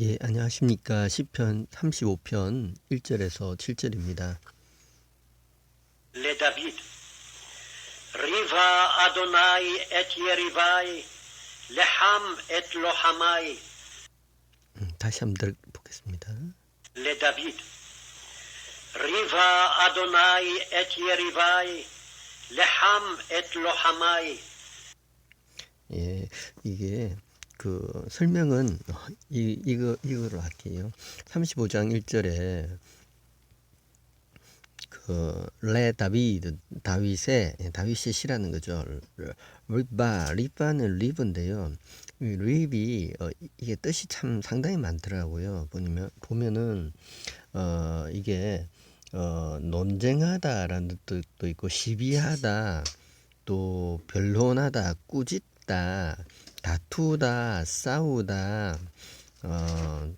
예, 안녕하십니까. 10편 35편 1절에서 7절입니다. 다시 한번 보겠습니다. 예, 이게 그 설명은 어, 이 이거 이거로 할게요. 35장 1절에 그 레 다비드 다윗의 예, 다윗의 시라는 거죠. 리바 리바는 리브인데요. 이 립이 어, 이게 뜻이 참 상당히 많더라고요. 보면 보면은 어 이게 어 논쟁하다라는 뜻도 있고 시비하다 또 변론하다 꾸짖다 다투다 싸우다 어, 어,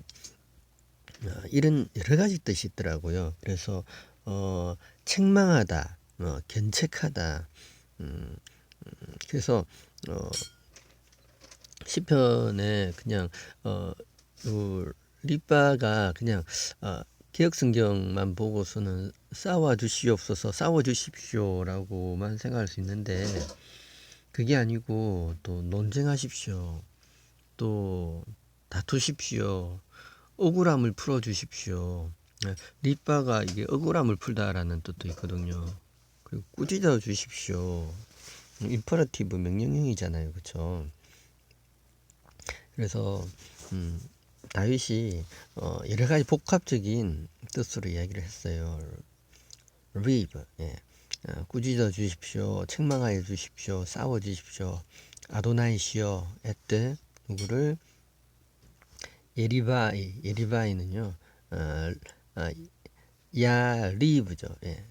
이런 여러 가지 뜻이 있더라고요. 그래서 어, 책망하다, 어, 견책하다. 음, 음, 그래서 어, 시편에 그냥 어, 그 리바가 그냥 어, 개혁 성경만 보고서는 싸워 주시옵소서, 싸워 주십시오라고만 생각할 수 있는데 그게 아니고 또 논쟁하십시오. 또 다투십시오. 억울함을 풀어 주십시오. 네, 리바가 이게 억울함을 풀다라는 뜻도 있거든요. 그리고 꾸짖어 주십시오. 임퍼러티브 명령형이잖아요. 그렇죠? 그래서 음, 다윗이 어, 여러 가지 복합적인 뜻으로 이야기를 했어요. 리브, 예. 어, 꾸짖어 주십시오. 책망하여 주십시오. 싸워 주십시오. 아도나이시여 에때 누구를 예리바이 예리바이는요. 어, 어, 야 리브죠. 예.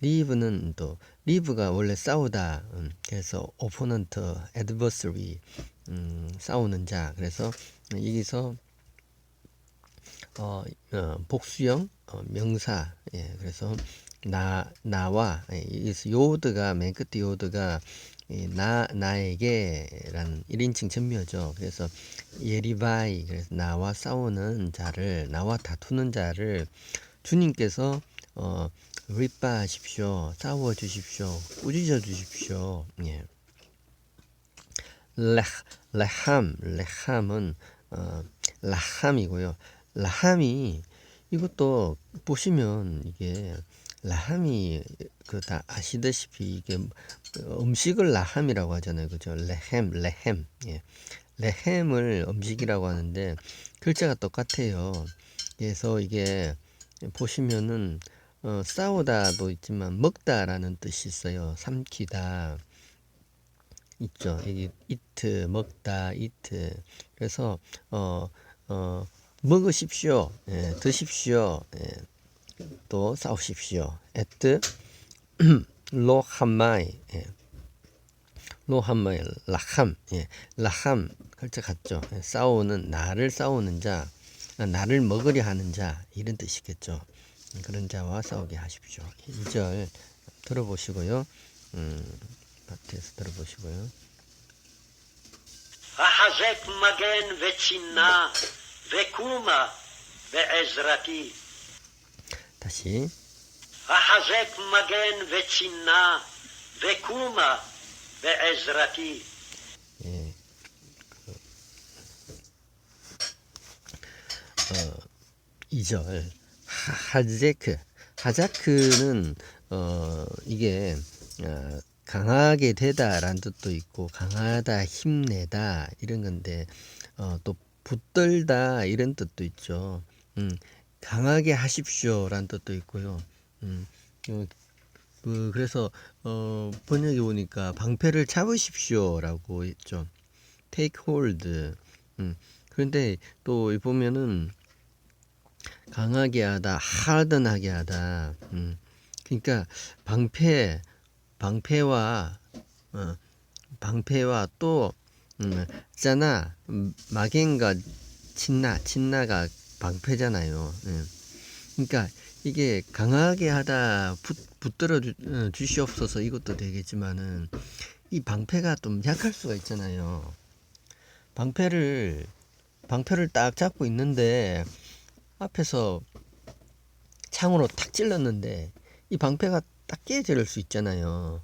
리브는 또 리브가 원래 싸우다. 음, 그래서 오포넌트, 애드버서리 음, 싸우는 자. 그래서 여기서 어, 어, 복수형 어, 명사. 예. 그래서 나 나와 예, 여기서 요드가 맨 끝에 요드가 이, 나 나에게라는 1인칭 전묘죠. 그래서 예리바이 그래서 나와 싸우는 자를 나와 다투는 자를 주님께서 어 리바하십시오. 싸워 주십시오. 꾸짖어 주십시오. 예. 레 레함 레함은 어 라함이고요. 라함이 이것도 보시면 이게 라함이 그다 아시다시피 이게 음식을 라함이라고 하잖아요. 그죠? 레햄, 레햄. 예. 레햄을 음식이라고 하는데 글자가 똑같아요. 그래서 이게 보시면은 어, 싸우다도 있지만 먹다라는 뜻이 있어요. 삼키다 있죠. 여기 이트 먹다 이트. 그래서 어, 어, 먹으십시오. 예, 드십시오. 예, 또 싸우십시오. 에트 로하마이 예. 로하마이 라함 예. 라함 글자 같죠. 예. 싸우는 나를 싸우는 자 나를 먹으려 하는 자 이런 뜻이겠죠. 그런 자와 싸우게 하십시오. 1절 들어보시고요. 음, 마트에서 들어보시고요. החזק מגן וצינה, וקומה בעזרתי. 다시 החזק מגן וצינה, וקומה בעזרתי. 예. 그, 어, 2절 하제크 하자크는 어 이게 어, 강하게 되다라는 뜻도 있고 강하다 힘내다 이런 건데 어, 또 붙들다 이런 뜻도 있죠. 음, 강하게 하십시오라는 뜻도 있고요. 음, 어, 그, 그래서 어, 번역에 보니까 방패를 잡으십시오라고 했죠. take hold. 음, 그런데 또 보면은 강하게 하다, 하든하게 하다. 음, 그러니까 방패, 방패와 어, 방패와 또 음, 있잖아 마겐과 친나, 친나가 방패잖아요. 예. 그러니까 이게 강하게 하다 붙, 붙들어 주, 어, 주 시옵소서 이것도 되겠지만은 이 방패가 좀 약할 수가 있잖아요. 방패를 방패를 딱 잡고 있는데 앞에서 창으로 탁 찔렀는데 이 방패가 딱 깨질 수 있잖아요.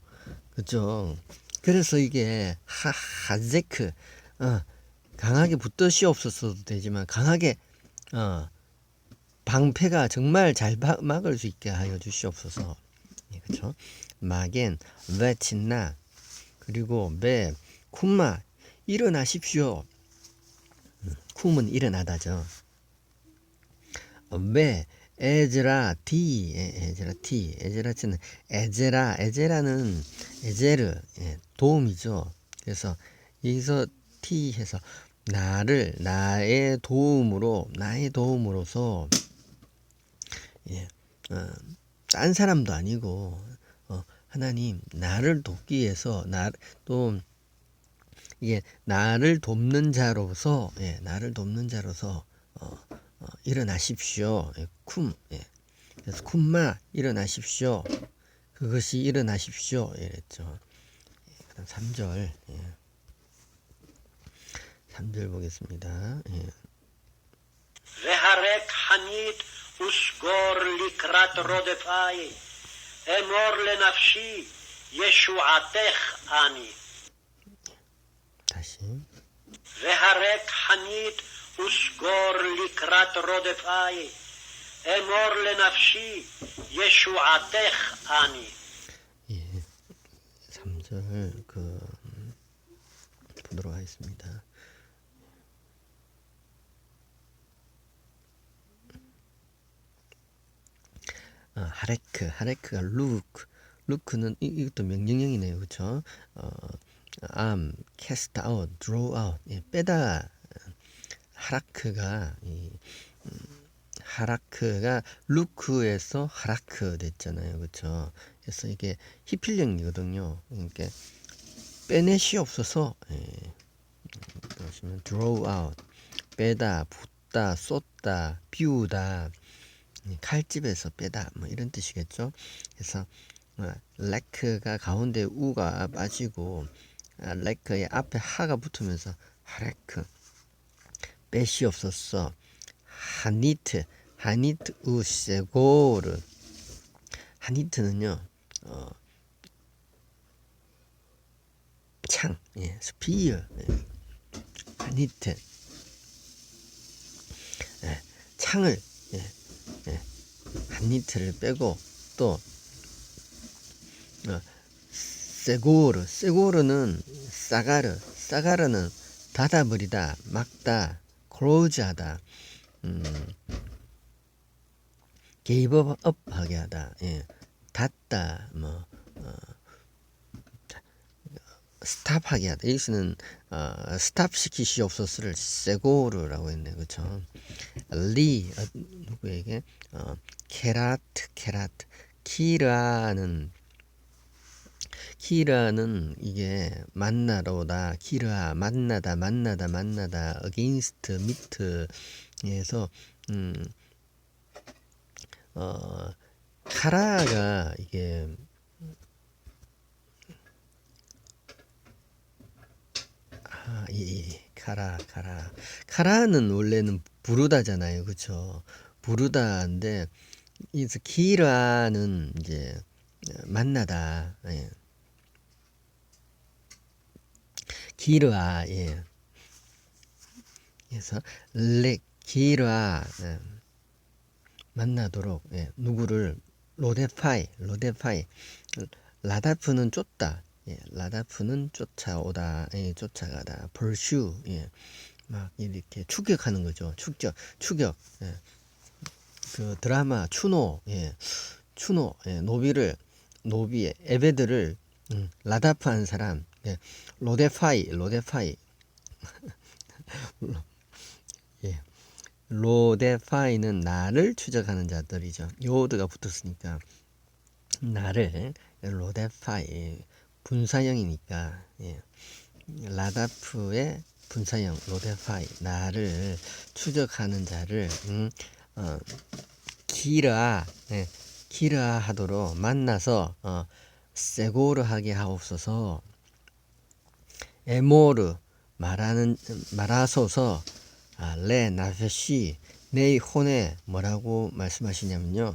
그죠? 그래서 이게 하, 하제크 어, 강하게 붙듯이 없었어도 되지만 강하게 어, 방패가 정말 잘 바- 막을 수 있게 하여 주시옵소서. 예, 그렇죠? 마겐 베친나 그리고 베 쿰마 일어나십시오. 음, 쿰은 일어나다죠. 어, 베 에즈라 티 에, 에즈라 티 에즈라치는 에제라 에제라는 에제르 예, 도움이죠. 그래서 여기서 티 해서 나를 나의 도움으로 나의 도움으로서 예, 어, 딴 사람도 아니고 어, 하나님 나를 돕기 위해서 나또 이게 나를 돕는 자로서 예, 나를 돕는 자로서 어, 어, 일어나십시오. 예, 쿰 예. 그래서 쿰마 일어나십시오. 그것이 일어나십시오. 이랬죠. 예, 그다음 3절 예. 3절 보겠습니다. 예. והרק חנית וסגור לקראת רודפי, אמור לנפשי, ישועתך אני. 다시 והרק חנית וסגור לקראת רודפי, אמור לנפשי, ישועתך אני. 하레크, 하레크가 루크, 루크는 이, 이것도 명령형이네요, 그렇죠? 어, 암, 캐스트 아웃, 드로우 아웃, 예, 빼다. 하라크가 이 음, 하라크가 루크에서 하라크 됐잖아요, 그렇죠? 그래서 이게 히필령이거든요. 그러니까 빼내시옵소서. 예. 그러시면 draw out, 빼다, 붓다, 쏟다, 비우다, 예, 칼집에서 빼다, 뭐 이런 뜻이겠죠. 그래서 어, 레크가 가운데 우가 빠지고 아, 레크의 앞에 하가 붙으면서 하레크 빼시옵소서. 하니트, 하니트 우세고르. 하니트는요, 어, 창, 예, 스피어, 예, 하니트, 예, 창을, 예, 예, 하니트를 빼고 또 어, 세고르, 세고르는 사가르, 사가르는 닫아버리다, 막다, 클로즈하다, 음, 게이브업하게 하다, 예, 닫다, 뭐, 어, 스탑하게 하다. 여기서는 어, 스탑 시키시옵소서를 세고르라고 했네, 그렇죠? 리 어, 누구에게? 어, 케라트, 케라트, 키라는 키라는 이게 만나러다. 키라 만나다 만나다 만나다. against meet에서 음, 어, 카라가 이게 예. 카라, 카라. 카라는 원래는 부르다잖아요. 그쵸? 부르다인데, 이서 키라는 이제, 만나다. 예. 기르아, 예. 그래서, 레, 기르아, 예. 만나도록, 예. 누구를, 로데파이, 로데파이. 라다프는 쫓다. 예, 라다프는 쫓아오다, 예, 쫓아가다, pursue, 예, 막 이렇게 추격하는 거죠. 추격, 추격. 예. 그 드라마 추노, 예, 추노, 예, 노비를 노비의 에베드를 음, 라다프한 사람, 예, 로데파이, 로데파이, 예, 로데파이는 나를 추적하는 자들이죠. 요드가 붙었으니까 나를 로데파이 분사형이니까 예. 라다프의 분사형 로데파이 나를 추적하는 자를 음, 어, 기라 예, 기라 하도록 만나서 어, 세고르 하게 하옵소서 에모르 말하는 말하소서 아, 레 나페시 내 혼에 뭐라고 말씀하시냐면요.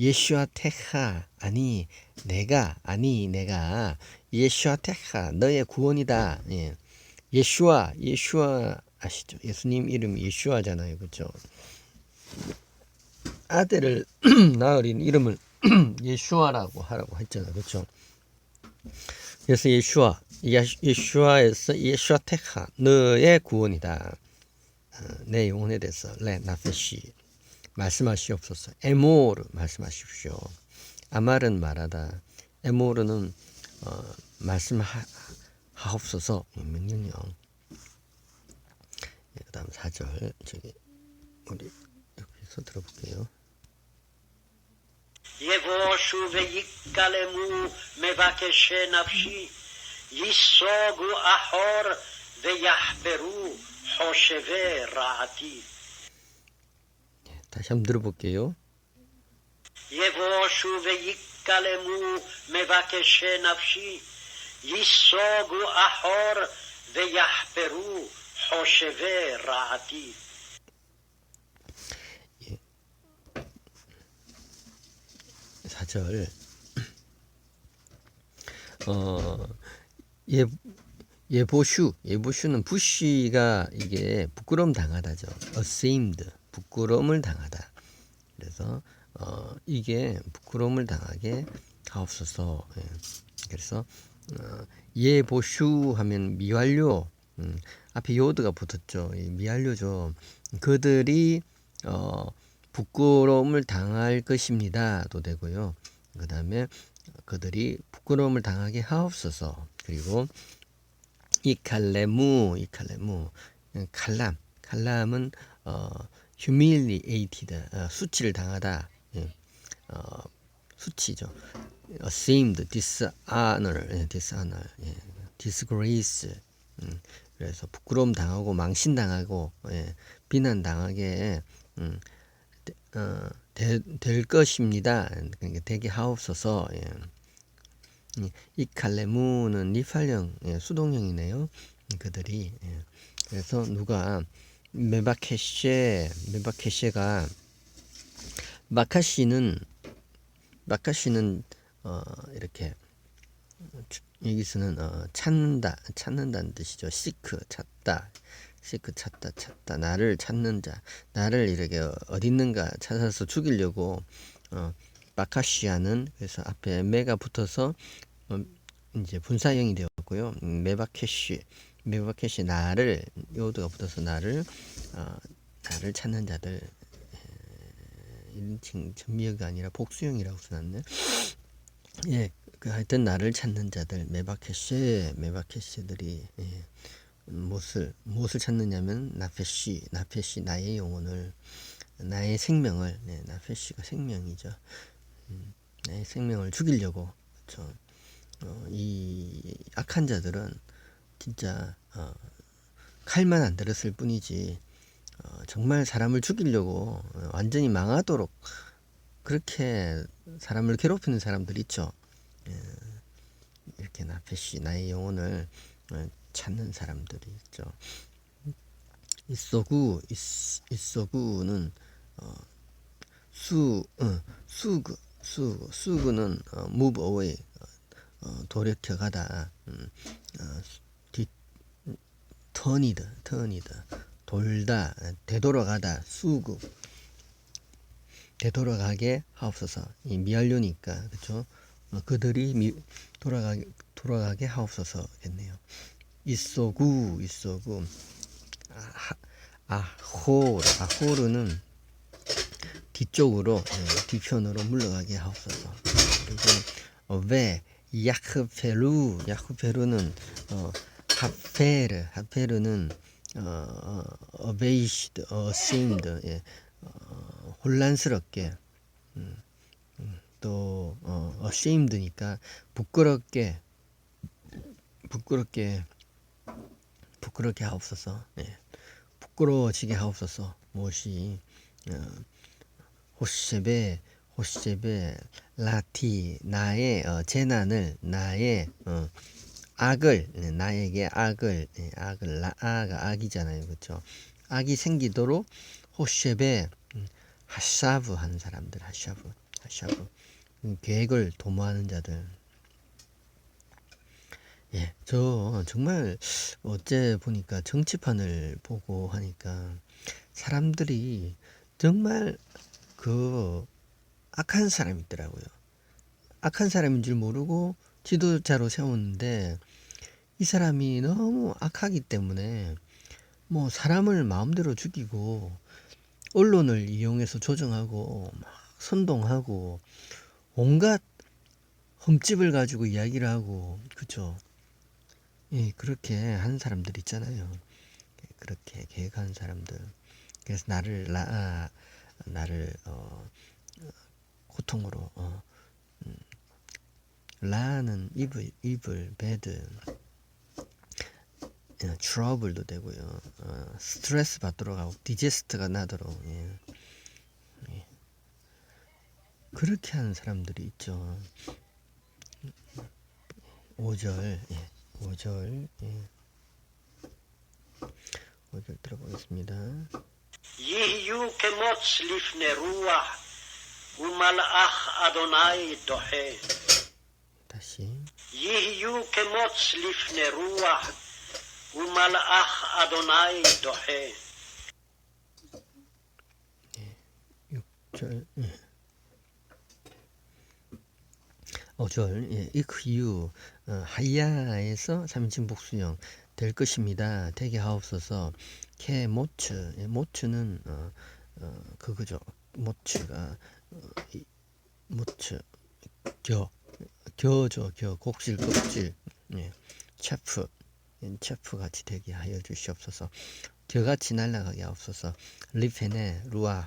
예슈아 테하 아니 내가 아니 내가 예슈아 테하 너의 구원이다. 예. 예슈아 예슈아 아시죠? 예수님 이름 예슈아잖아요. 그렇죠? 아들을 낳으린 이름을 예슈아라고 하라고 했잖아요. 그렇죠? 그래서 예슈아 예- 예슈아에서 예슈아 테하 너의 구원이다. 어, 내 영혼에 대해서 레 나페시 말씀하시옵소서. 에모르 말씀하십시오. 아말은 말하다. 에모르는 어, 말씀하옵소서 명령령. 예, 그다음 4절 저기 우리 여기서 들어볼게요. יבושו ויקלמו מבקשי נפשי, ייסוגו אחור ויחפרו חושבי רעתי. 다시 한번 들어볼게요. 예고수 베익갈emu 메바케셰 납시. 이소구 아홀 베야페루 호셰베 라디. 예. 사절. 어, 예, 예보슈. 예보슈는 부시가 이게 부끄럼 당하다죠. Ashamed. 부끄러움을 당하다. 그래서 어, 이게 부끄러움을 당하게 하옵소서. 예. 그래서 어, 예보슈 하면 미완료 음, 앞에 요드가 붙었죠. 이 미완료죠. 그들이 어, 부끄러움을 당할 것입니다도 되고요. 그 다음에 그들이 부끄러움을 당하게 하옵소서. 그리고 이 칼레무, 이 칼레무, 칼람, 칼람은 어, humiliated, 어, 수치를 당하다, 예. 어, 수치죠. ashamed, dishonor, 예, dishonor, 예. disgrace, 음, 그래서 부끄러움 당하고 망신 당하고 예, 비난 당하게 음, 어, 되, 될 것입니다. 그러니까 되게 하옵소서. 예. 이- 이 칼레무는 니팔령 예, 수동형이네요. 그들이 예. 그래서 누가 메바케셰 메바케셰가 마카시는 마카시는 어, 이렇게 여기서는 어, 찾는다 찾는다는 뜻이죠. 시크 찾다 시크 찾다 찾다 나를 찾는 자 나를 이렇게 어디 있는가 찾아서 죽이려고 어, 마카시아는 그래서 앞에 메가 붙어서 어, 이제 분사형이 되었고요. 음, 메바케시 메바케시 나를 요드가 붙어서 나를 어, 나를 찾는 자들 1인칭 전미어가 아니라 복수형이라고 써놨네. 예, 그 하여튼 나를 찾는 자들 메바케시 메바케시들이 예, 무엇을 무엇을 찾느냐면 나페시 나페시 나의 영혼을 나의 생명을 네, 나페시가 생명이죠. 음, 나의 생명을 죽이려고 그렇죠. 어, 이 악한 자들은 진짜 어, 칼만 안 들었을 뿐이지 어, 정말 사람을 죽이려고 어, 완전히 망하도록 그렇게 사람을 괴롭히는 사람들 있죠. 예, 이렇게 나페시 나의 영혼을 어, 찾는 사람들이 있죠. 이소구 이소구는 어, 수 어, 수구 수 수구는 어, move away 어, 어, 돌이켜 가다 음, 어, 뒤 턴이드 턴이드 돌다 되돌아가다 수구. 되돌아가게 하옵소서. 이 미완료니까 그렇죠 어, 그들이 미, 돌아가게 돌아가게 하옵소서겠네요. 이소구 이소구. 아, 아호르 아호르는 뒤쪽으로 예, 뒤편으로 물러가게 하옵소서. 그리고 어, 왜? 야크페루. 야크페루는 어, 하페르 하페르는 어, 어, 어베이시드 어세임드 예, 어, 혼란스럽게 음, 음, 또 어, 어세임드니까 부끄럽게 부끄럽게 부끄럽게 하옵소서. 예, 부끄러워지게 하옵소서. 무엇이 어, 호세베 호세베 라티 나의 어, 재난을 나의 어, 악을 예, 나에게 악을 예, 악을 라, 아가 악이잖아요. 그렇죠 악이 생기도록 호쉐베 음, 하샤브 하는 사람들 하샤브 하샤브. 음, 계획을 도모하는 자들. 예, 저 정말 어제 보니까 정치판을 보고 하니까 사람들이 정말 그 악한 사람이 있더라고요. 악한 사람인 줄 모르고 지도자로 세웠는데 이 사람이 너무 악하기 때문에 뭐 사람을 마음대로 죽이고 언론을 이용해서 조정하고 막 선동하고 온갖 흠집을 가지고 이야기를 하고 그죠? 예, 그렇게 한 사람들 있잖아요. 그렇게 계획한 사람들. 그래서 나를 나 아, 나를 어, 고통으로 어, 음, 라는 이블 이블 배드 예, 트러블도 되고요. 어, 스트레스 받도록 하고 디제스트가 나도록 예. 예. 그렇게 하는 사람들이 있죠. 5절 예. 5절 예. 5절 들어보겠습니다. יהיו כמוץ לפני רוח, ומלאך אדוני דוחה. 다시 יהיו כמוץ לפני רוח, ומלאך אדוני דוחה. 6절 예. 5절 예. 이크유 어, 하야에서 3인칭 복수형 될 것입니다. 되게 하옵소서. 케 모츠 예, 모츠는 어, 어, 그거죠. 모츠가 어, 이, 모츠 겨 겨죠 겨 곡실 껍질 예. 체프 예, 체프 같이 되게 하여 주시옵소서. 겨같이 날아가게 하옵소서. 리펜에 루아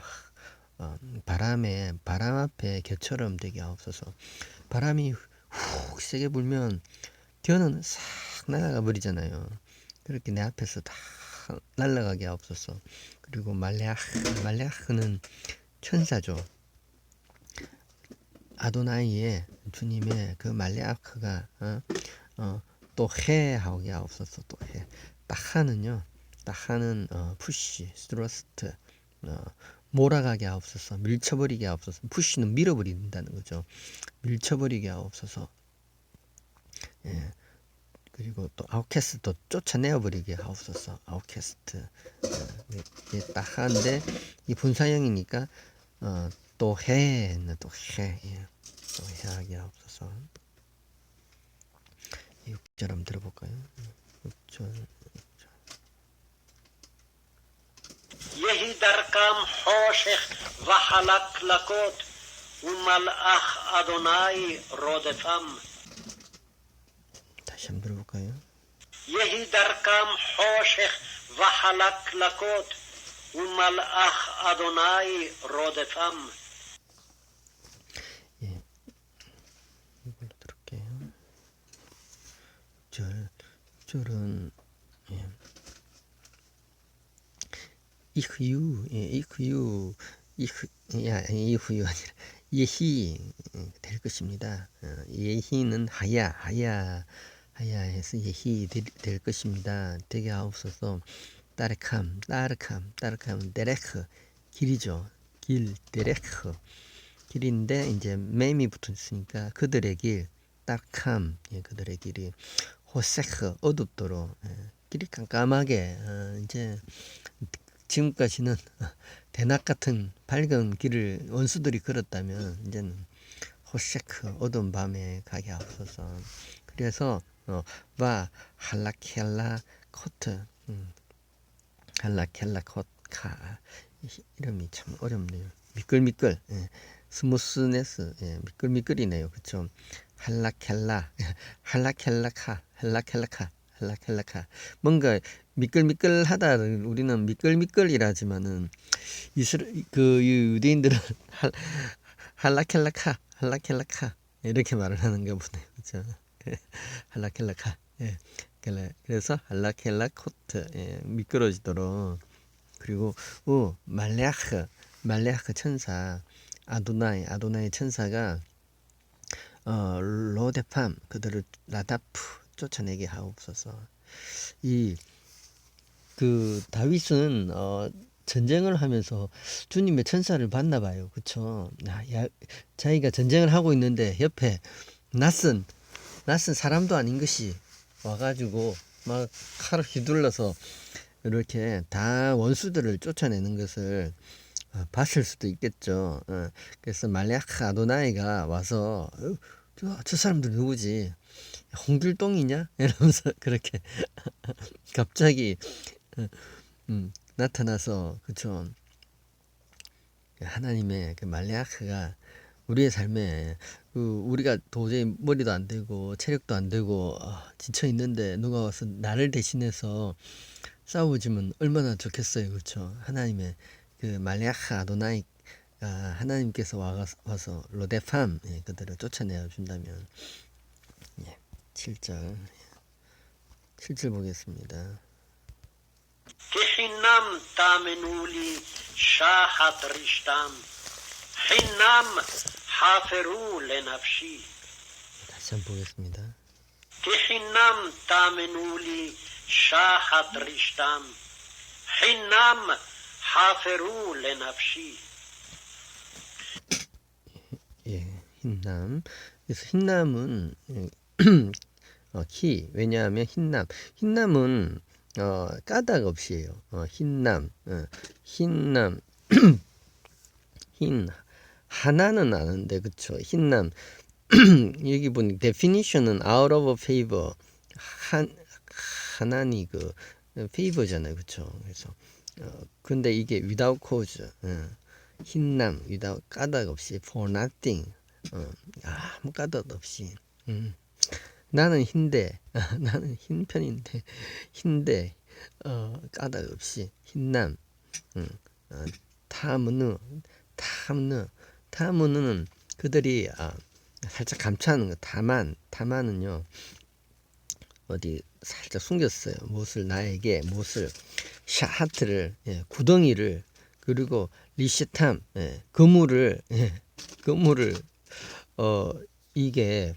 어, 바람에 바람 앞에 겨처럼 되게 하옵소서. 바람이 훅 세게 불면 겨는 싹 날아가 버리잖아요. 그렇게 내 앞에서 다 날아가게 하옵소서. 그리고 말레아흐 말레아흐는 천사죠. 아도나이의 주님의 그 말레아크가 어, 어, 또 해하게 하옵소서 또 해. 따하는요. 따하는 어, 푸시, 스트러스트 어, 몰아가게 하옵소서. 밀쳐버리게 하옵소서. 푸시는 밀어버린다는 거죠. 밀쳐버리게 하옵소서. 예. 그리고 또 아웃캐스트 쫓아내어버리게 하옵소서. 아웃캐스트 예, 이게 딱 하는데 이 분사형이니까 어, 또 해, 또 해, 예. 또 해 하게 하옵소서. 6절 한번 들어볼까요? 6절. יהי דרכם חושך וחלקלקות, ומלאך אדוני רודפם. 다시 한번 들어볼까요? יהי דרכם חושך וחלקלקות, ומלאך אדוני רודפם. 이흐유, 예, 이흐유, 이흐, 야, 이흐유 아니라 예희 예, 될 것입니다. 어, 예희는 하야, 하야, 하야해서 예희 될, 될 것입니다. 되게 하옵소서. 따르캄, 따르캄, 따르캄, 데레크 길이죠. 길, 데레크 길인데 이제 맴이 붙어 있으니까 그들의 길, 따캄, 예, 그들의 길이 호세크 어둡도록 예, 길이 깜깜하게 어, 이제 지금까지는 대낮 같은 밝은 길을 원수들이 걸었다면 이제는 호세크 어두운 밤에 가게 하옵소서. 그래서 어, 와 할라켈라 코트 음, 할라켈라 콧카 이름이 참 어렵네요. 미끌미끌 예, 스무스네스 예, 미끌미끌이네요. 그쵸? 할라켈라 할라켈라카 할라켈라카 할라켈라카 뭔가 미끌미끌하다 우리는 미끌미끌이라지만은 이스라 그 유대인들은 할, 할라켈라카 할라켈라카 이렇게 말을 하는가 보네요. 그죠? 할라켈라카 예. 그래- 그래서 할라켈라 코트 예, 미끄러지도록 그리고 오 말레아흐 말레아흐 천사 아도나이 아도나이 천사가 어 로데팜 그들을 라다프 쫓아내게 하옵소서 이 그 다윗은 어 전쟁을 하면서 주님의 천사를 봤나 봐요. 그쵸? 야, 야, 자기가 전쟁을 하고 있는데 옆에 낯선 낯선 사람도 아닌 것이 와가지고 막 칼을 휘둘러서 이렇게 다 원수들을 쫓아내는 것을 어, 봤을 수도 있겠죠. 어, 그래서 말레아카 아도나이가 와서 어, 저, 저 사람들 누구지? 홍길동이냐? 이러면서 그렇게 갑자기 어, 음, 나타나서 그쵸 하나님의 그 말레아크가 우리의 삶에 그 우리가 도저히 머리도 안 되고 체력도 안 되고 아, 지쳐 있는데 누가 와서 나를 대신해서 싸워주면 얼마나 좋겠어요 그렇죠 하나님의 그 말레아카 아도나이 아, 하나님께서 와, 와서 로데팜 예, 그들을 쫓아내어 준다면 예, 7절 7절 보겠습니다. כי חינם תאמנו לי שחת רשתם, חינם חפרו לנפשי. 다시 한번 보겠습니다. כי חינם תאמנו לי שחת רשתם, חינם חפרו לנפשי. 흰남. 그래서 흰남은 예, 어, 키. 왜냐하면 흰남. 흰남은 어, 까닭 없이에요. 어, 흰남. 어, 흰남. 흰 하나는 아는데 그쵸? 흰남. 여기 보니 definition은 out of favor. 한 하나니 그 favor잖아요. 그쵸? 그래서 어, 근데 이게 without cause. 어, 흰남 without 까닭 없이 for nothing 어, 아무 까닭 없이. 음. 나는 흰데 나는 흰 편인데 흰데 어, 까닭 없이. 흰남. 음, 어, 타무느 타무느. 타무느는 그들이 아, 살짝 감추하는 거. 다만 다만은요 어디 살짝 숨겼어요. 못을 나에게 못을 샤하트를 예, 구덩이를 그리고 리시탐 예, 그물을 예, 그물을 어 이게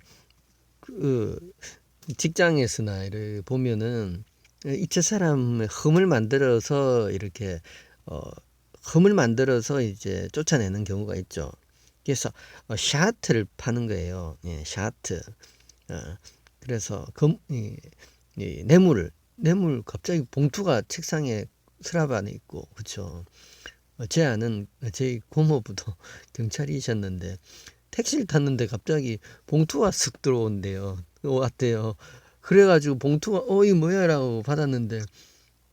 그 직장에서나 이를 보면은 이체 사람의 흠을 만들어서 이렇게 어 흠을 만들어서 이제 쫓아내는 경우가 있죠. 그래서 어, 샤트를 파는 거예요. 예, 샤트. 어, 그래서 금, 이, 이 뇌물, 뇌물 갑자기 봉투가 책상에 서랍 안에 있고, 그쵸. 어, 제 아는 제 고모부도 경찰이셨는데 택시를 탔는데 갑자기 봉투가 쓱 들어온대요. 왔대요. 그래가지고 봉투가 어이 뭐야라고 받았는데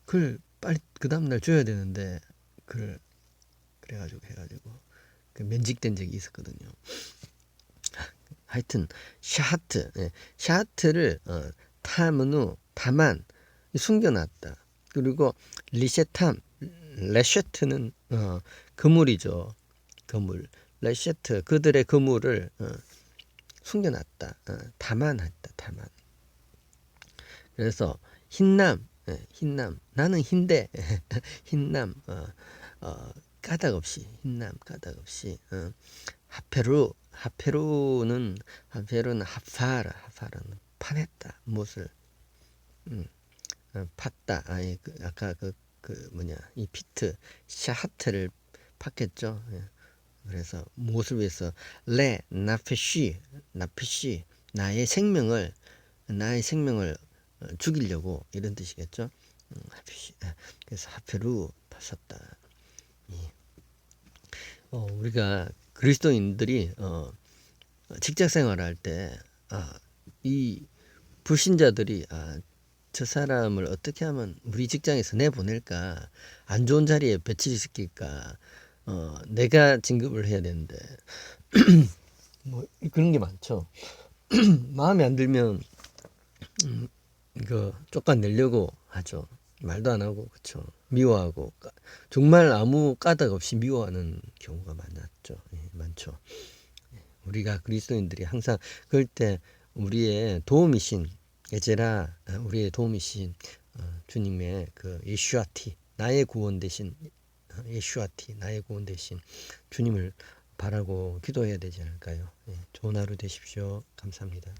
그걸 빨리 그 다음날 줘야 되는데 그걸 그래가지고 해가지고 그 면직된 적이 있었거든요. 하여튼 샤트, 예, 샤트를 어, 타문후 다만 숨겨놨다. 그리고 리셰탐, 레셰트는 어, 그물이죠. 그물. 레셰트 그들의 그물을 어, 숨겨놨다. 어, 다만했다. 다만. 그래서 흰남, 예, 흰남. 나는 흰데 흰남. 어, 어, 까닭 없이 흰남 까닭 없이 어, 하페루 하페루는 하페루는 하파라 하파라는 파냈다 못을 음, 어, 팠다 아니 그 아까 그, 그 뭐냐 이 피트 샤하트를 팠겠죠 예. 그래서 무엇을 위해서 레 나페시 나페시 나의 생명을 나의 생명을 어, 죽이려고 이런 뜻이겠죠? 음, 아, 그래서 하페루 팠었다. 어, 우리가 그리스도인들이 어, 직장 생활할 때, 아, 이 불신자들이 아, 저 사람을 어떻게 하면 우리 직장에서 내보낼까, 안 좋은 자리에 배치시킬까, 어, 내가 진급을 해야 되는데, 뭐 그런 게 많죠. 마음에 안 들면 음, 이거 쫓아내려고 하죠. 말도 안 하고 그쵸. 미워하고. 까- 정말 아무 까닭 없이 미워하는 경우가 많았죠. 예, 많죠. 예, 우리가 그리스도인들이 항상 그럴 때 우리의 도움이신 에제라 아, 우리의 도움이신 어, 주님의 그 예슈아티 나의 구원 대신 어, 예슈아티 나의 구원 대신 주님을 바라고 기도해야 되지 않을까요 예, 좋은 하루 되십시오 감사합니다.